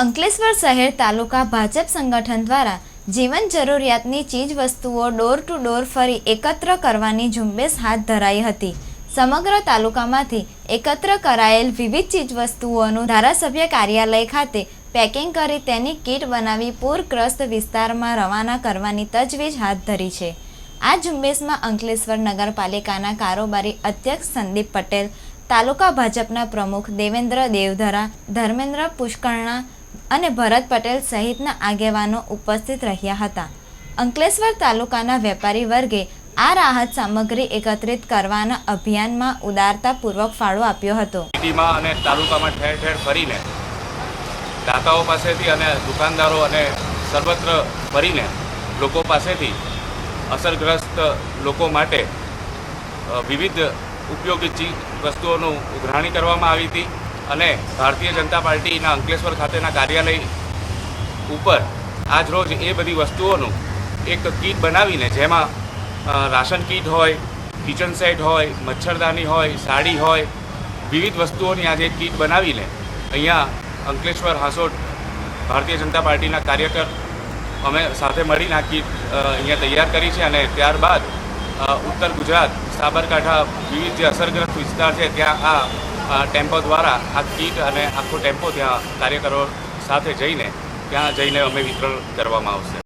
અંકલેશ્વર શહેર તાલુકા ભાજપ સંગઠન દ્વારા જીવન જરૂરિયાતની ચીજ વસ્તુઓ ડોર ટુ ડોર ફરી એકત્ર કરવાની ઝુંબેશ હાથ ધરાઈ હતી. સમગ્ર તાલુકામાંથી એકત્ર કરાયેલ વિવિધ ચીજવસ્તુઓનું ધારાસભ્ય કાર્યાલય ખાતે પેકિંગ કરી તેની કીટ બનાવી પૂરગ્રસ્ત વિસ્તારમાં રવાના કરવાની તજવીજ હાથ ધરી છે. આ ઝુંબેશમાં અંકલેશ્વર નગરપાલિકાના કારોબારી અધ્યક્ષ સંદીપ પટેલ, તાલુકા ભાજપના પ્રમુખ દેવેન્દ્ર દેવધરા, ધર્મેન્દ્ર પુષ્કરણા અને ભરત પટેલ સહિતના આગેવાનો ઉપસ્થિત રહ્યા હતા. અંકલેશ્વર તાલુકાના વેપારી વર્ગે આ રાહત સામગ્રી એકત્રિત કરવાના અભિયાનમાં ઉદારતાપૂર્વક ફાળો આપ્યો હતો. અને તાલુકામાં ઠેર ઠેર ફરીને દાતાઓ પાસેથી અને દુકાનદારો અને સર્વત્ર ફરીને લોકો પાસેથી અસરગ્રસ્ત લોકો માટે વિવિધ ઉપયોગી ચીજ વસ્તુઓનું ઉઘરાણી કરવામાં આવી હતી. અને ભારતીય જનતા પાર્ટીના અંકલેશ્વર ખાતેના કાર્યાલય ઉપર આજ રોજ એ બધી વસ્તુઓનું એક કીટ બનાવીને જેમાં રાશન કીટ હોય, કિચન સેટ હોય, મચ્છરદાની હોય, સાડી હોય, વિવિધ વસ્તુઓની આજે કીટ બનાવીને અહીંયા અંકલેશ્વર હાંસોટ ભારતીય જનતા પાર્ટીના કાર્યકર અમે સાથે મળીને આ કીટ અહીંયા તૈયાર કરી છે અને ત્યારબાદ ઉત્તર ગુજરાત, સાબરકાંઠા વિવિધ જે અસરગ્રસ્ત વિસ્તાર છે, ત્યાં આ ટેમ્પો દ્વારા આ કીટ અને આખો ટેમ્પો ત્યાં કાર્યકરો સાથે જઈને ત્યાં જઈને અમે વિતરણ કરવામાં આવશે.